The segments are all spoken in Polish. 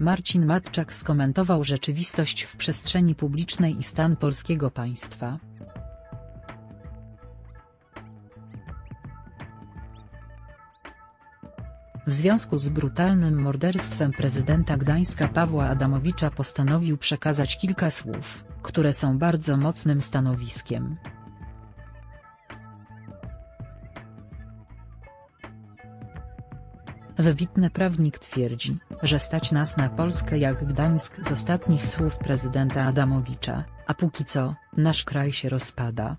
Marcin Matczak skomentował rzeczywistość w przestrzeni publicznej i stan polskiego państwa. W związku z brutalnym morderstwem prezydenta Gdańska Pawła Adamowicza postanowił przekazać kilka słów, które są bardzo mocnym stanowiskiem. Wybitny prawnik twierdzi, że stać nas na Polskę jak Gdańsk z ostatnich słów prezydenta Adamowicza, a póki co, nasz kraj się rozpada.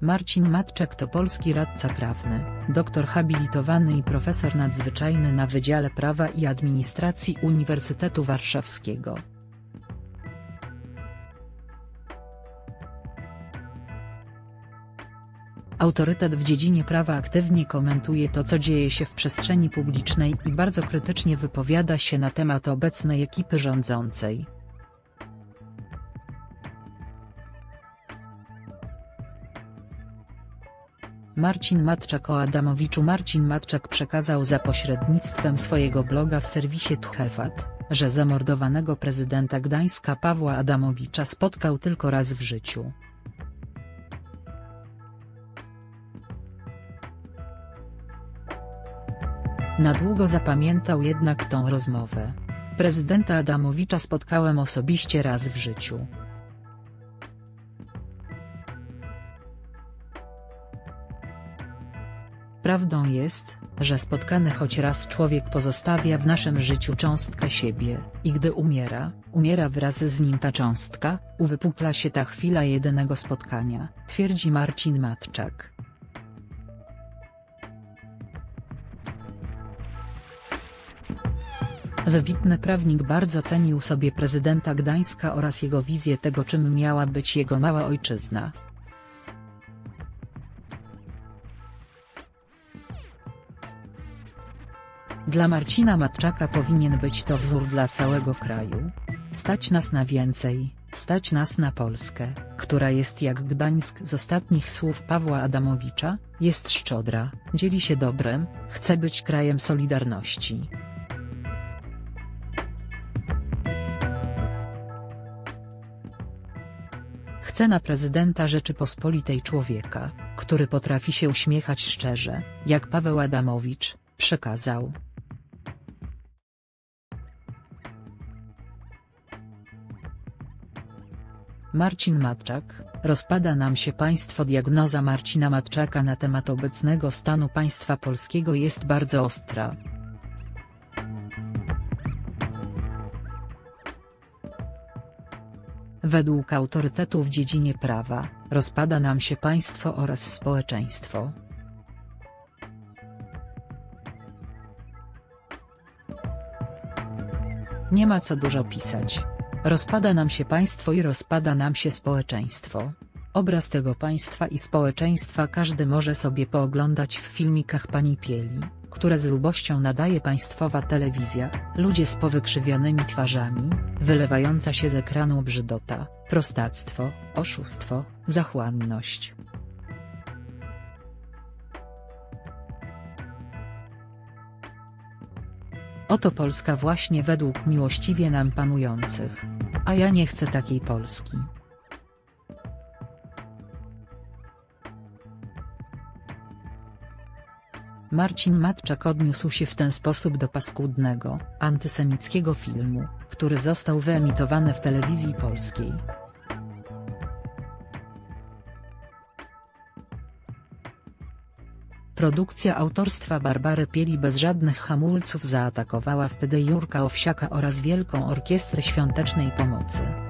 Marcin Matczak to polski radca prawny, doktor habilitowany i profesor nadzwyczajny na Wydziale Prawa i Administracji Uniwersytetu Warszawskiego. Autorytet w dziedzinie prawa aktywnie komentuje to co dzieje się w przestrzeni publicznej i bardzo krytycznie wypowiada się na temat obecnej ekipy rządzącej. Marcin Matczak o Adamowiczu Marcin Matczak przekazał za pośrednictwem swojego bloga w serwisie Tchefat, że zamordowanego prezydenta Gdańska Pawła Adamowicza spotkał tylko raz w życiu. Na długo zapamiętał jednak tą rozmowę. Prezydenta Adamowicza spotkałem osobiście raz w życiu. Prawdą jest, że spotkany choć raz człowiek pozostawia w naszym życiu cząstkę siebie, i gdy umiera, umiera wraz z nim ta cząstka, uwypukla się ta chwila jedynego spotkania, twierdzi Marcin Matczak. Wybitny prawnik bardzo cenił sobie prezydenta Gdańska oraz jego wizję tego czym miała być jego mała ojczyzna. Dla Marcina Matczaka powinien być to wzór dla całego kraju. Stać nas na więcej, stać nas na Polskę, która jest jak Gdańsk z ostatnich słów Pawła Adamowicza, jest szczodra, dzieli się dobrem, chce być krajem solidarności. Chce na prezydenta Rzeczypospolitej człowieka, który potrafi się uśmiechać szczerze, jak Paweł Adamowicz, przekazał. Marcin Matczak, rozpada nam się państwo Diagnoza Marcina Matczaka na temat obecnego stanu państwa polskiego jest bardzo ostra. Według autorytetów w dziedzinie prawa, rozpada nam się państwo oraz społeczeństwo. Nie ma co dużo pisać. Rozpada nam się państwo i rozpada nam się społeczeństwo. Obraz tego państwa i społeczeństwa każdy może sobie pooglądać w filmikach pani Pieli, które z lubością nadaje państwowa telewizja, ludzie z powykrzywionymi twarzami, wylewająca się z ekranu brzydota, prostactwo, oszustwo, zachłanność. Oto Polska właśnie według miłościwie nam panujących. A ja nie chcę takiej Polski. Marcin Matczak odniósł się w ten sposób do paskudnego, antysemickiego filmu, który został wyemitowany w telewizji polskiej. Produkcja autorstwa Barbary Pieli bez żadnych hamulców zaatakowała wtedy Jurka Owsiaka oraz Wielką Orkiestrę Świątecznej Pomocy.